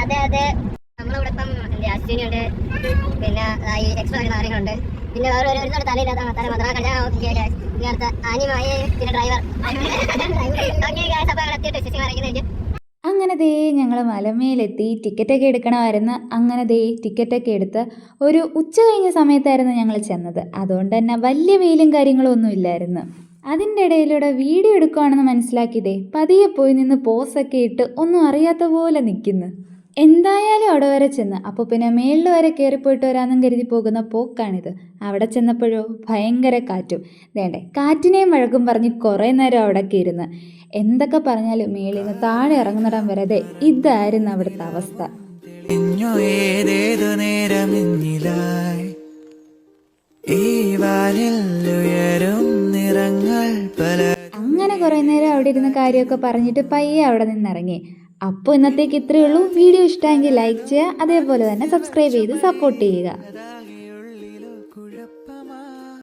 അതെ അതെ നമ്മളിവിടെ ഇപ്പം അശ്വിനിയുണ്ട് പിന്നെ ഈ എക്സ്ട്രാ കാര്യങ്ങളുണ്ട് പിന്നെ വേറെ ഒരു ഒരുപാട് തലയില്ലാത്ത തല മാത്രം കല്യാണം ഇങ്ങനത്തെ ആനിമായ പിന്നെ ഡ്രൈവർ അപ്പോൾ എത്തിയിട്ട് സ്റ്റിച്ചിങ് വരയ്ക്കുന്നുണ്ട് അങ്ങനെ ദേ ഞങ്ങൾ മലമേലെത്തി ടിക്കറ്റൊക്കെ എടുക്കണമായിരുന്നു. അങ്ങനെ ദേ ടിക്കറ്റൊക്കെ എടുത്ത് ഒരു ഉച്ച കഴിഞ്ഞ സമയത്തായിരുന്നു ഞങ്ങൾ ചെന്നത്. അതുകൊണ്ട് തന്നെ വലിയ വെയിലും കാര്യങ്ങളും ഒന്നും ഇല്ലായിരുന്നു. അതിന്റെ ഇടയിലൂടെ വീഡിയോ എടുക്കുകയാണെന്ന് മനസ്സിലാക്കിയതേ പതിയെ പോയി നിന്ന് പോസൊക്കെ ഇട്ട് ഒന്നും അറിയാത്ത പോലെ നിൽക്കുന്നു. എന്തായാലും അവിടെ വരെ ചെന്ന് അപ്പോൾ പിന്നെ മേളിൽ വരെ കയറിപ്പോയിട്ട് വരാമെന്നും കരുതി പോകുന്ന പോക്കാണിത്. അവിടെ ചെന്നപ്പോഴോ ഭയങ്കര കാറ്റും. വേണ്ടേ കാറ്റിനെയും വഴക്കും പറഞ്ഞ് കുറേ നേരം അവിടെയൊക്കെ ഇരുന്ന്. എന്തൊക്കെ പറഞ്ഞാലും മേളിൽ നിന്ന് താഴെ ഇറങ്ങുന്നിടം വരതെ ഇതായിരുന്നു അവിടുത്തെ അവസ്ഥ. ഏതേതു നേരം ഈ പല അങ്ങനെ കുറേ നേരം അവിടെ ഇരുന്ന കാര്യമൊക്കെ പറഞ്ഞിട്ട് പയ്യെ അവിടെ നിന്നിറങ്ങി. അപ്പൊ അപ്പോൾ ഇന്നത്തേക്ക് ഇത്രയേ ഉള്ളൂ. വീഡിയോ ഇഷ്ടമെങ്കിൽ ലൈക്ക് ചെയ്യുക അതേപോലെ തന്നെ സബ്സ്ക്രൈബ് ചെയ്ത് സപ്പോർട്ട് ചെയ്യുക.